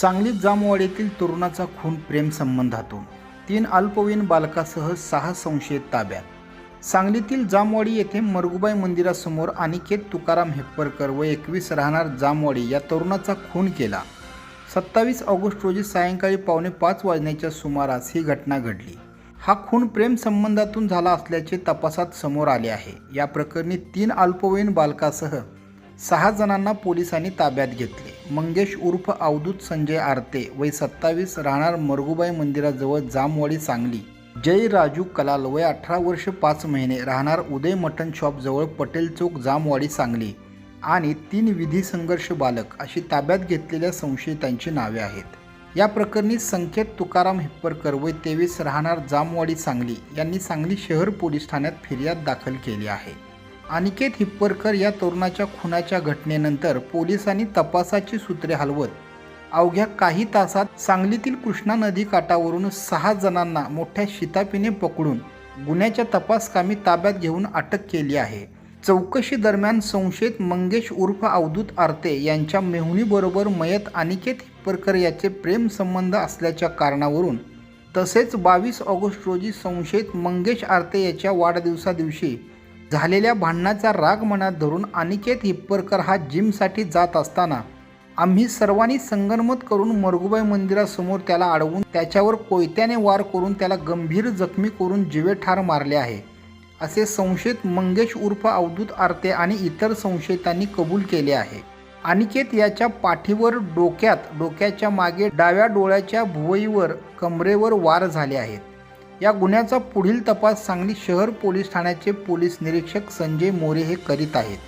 सांगलीत जामवाडीतील तरुणाचा खून प्रेमसंबंधातून तीन अल्पवयीन बालकासह सहा संशयित ताब्यात. सांगलीतील जामवाडी येथे मरगुबाई मंदिरासमोर अनिकेत तुकाराम हेप्परकर व एकवीस राहणार जामवाडी या तरुणाचा खून केला. सत्तावीस ऑगस्ट रोजी सायंकाळी पावणे पाच वाजण्याच्या सुमारास ही घटना घडली. हा खून प्रेम संबंधातून झाला असल्याचे तपासात समोर आले आहे. या प्रकरणी तीन अल्पवयीन बालकासह सहा जणांना पोलिसांनी ताब्यात घेतले. मंगेश उर्फ अवधूत संजय आरते वय सत्तावीस राहणार मरगुबाई मंदिराजवळ जामवाडी सांगली. जय राजू कलाल वय अठरा वर्ष पाच महिने राहणार उदय मटन शॉपजवळ पटेल चौक जामवाडी सांगली. आणि तीन विधी संघर्ष बालक अशी ताब्यात घेतलेल्या संशयितांची नावे आहेत. या प्रकरणी संकेत तुकाराम हिप्परकर वय तेवीस राहणार जामवाडी सांगली यांनी सांगली शहर पोलीस ठाण्यात फिर्याद दाखल केली आहे. अनिकेत हिप्परकर या तरुणाच्या खुनाच्या घटनेनंतर पोलिसांनी तपासाची सूत्रे हलवत अवघ्या काही तासात सांगलीतील कृष्णा नदी काठावरून सहा जणांना मोठ्या शितापीने पकडून गुन्ह्याच्या तपासकामी ताब्यात घेऊन अटक केली आहे. चौकशी दरम्यान संशयित मंगेश उर्फ अवधूत आरते यांच्या मेहुणीबरोबर मयत अनिकेत हिप्परकर याचे प्रेमसंबंध असल्याच्या कारणावरून तसेच बावीस ऑगस्ट रोजी संशयित मंगेश आरते याच्या वाढदिवसादिवशी झालेल्या भांडणाचा राग मनात धरून अनिकेत हिप्परकर हा जिमसाठी जात असताना आम्ही सर्वांनी संगनमत करून मरगुबाई मंदिरासमोर त्याला अडवून त्याच्यावर कोयत्याने वार करून त्याला गंभीर जखमी करून जिवे ठार मारले आहे. असे संशयित मंगेश उर्फ अवधूत आरते आणि इतर संशयितांनी कबूल केले आहे. अनिकेत याच्या पाठीवर डोक्यात डोक्याच्या मागे डाव्या डोळ्याच्या भुवईवर कमरेवर वार झाले आहेत. या गुन्ह्याचा पुढील तपास सांगली शहर पोलीस ठाण्याचे पोलीस निरीक्षक संजय मोरे हे करीत आहेत.